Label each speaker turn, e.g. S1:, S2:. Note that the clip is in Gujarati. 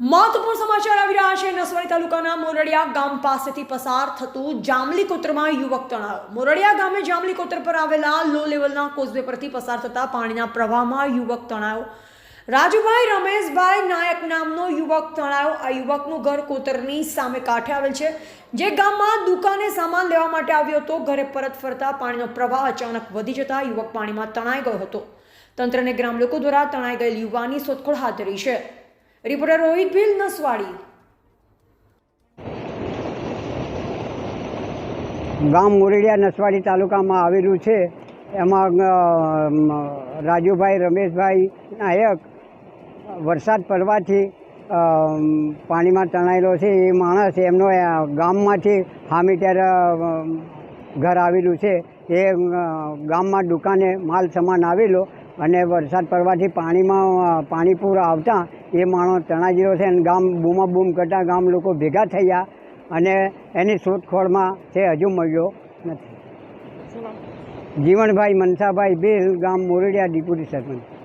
S1: મહત્વપૂર્ણ સમાચાર આવી રહ્યા છે નસવાડી તાલુકાના મોરડિયા ગામ પાસેથી પસાર થતું જામલી કોતરમાં યુવક તણાયો મોરડિયા ગામે જામલી કોતર પર આવેલા લો લેવલના કોઝવે પરથી પસાર થતા પાણીના પ્રવાહમાં યુવક તણાયો. રાજુભાઈ રમેશભાઈ નાયક નામનો યુવક તણાયો. આ યુવકનું ઘર કોતરની સામે કાંઠે આવેલ છે. જે ગામમાં દુકાને સામાન લેવા માટે આવ્યો હતો, ઘરે પરત ફરતા પાણીનો પ્રવાહ અચાનક વધી જતા યુવક પાણીમાં તણાઈ ગયો હતો. તંત્રને ગ્રામ લોકો દ્વારા તણાઈ ગયેલ યુવાની શોધખોળ હાથ ધરી છે. રિપોર્ટર રોહિત ભીલ નસવાડી
S2: ગામ મોરડિયા, નસવાડી તાલુકામાં આવેલું છે. એમાં રાજુભાઈ, રમેશભાઈ નાયક વરસાદ પડવાથી પાણીમાં તણાયેલો છે. એ માણસ એમનો ગામમાંથી હામી ત્યારે ઘર આવેલું છે. એ ગામમાં દુકાને માલ સામાન આવેલો. અને વરસાદ પડવાથી પાણીમાં પાણી પૂર આવતા એ માણસ તણાજીરો છે અને ગામ બૂમા બૂમ કરતા ગામ લોકો ભેગા થયા અને એની શોધખોળમાં તે હજુ મળ્યો નથી. જીવણભાઈ મનસાભાઈ બિલ ગામ મોરડિયા ડિપ્યુટી સરપંચ.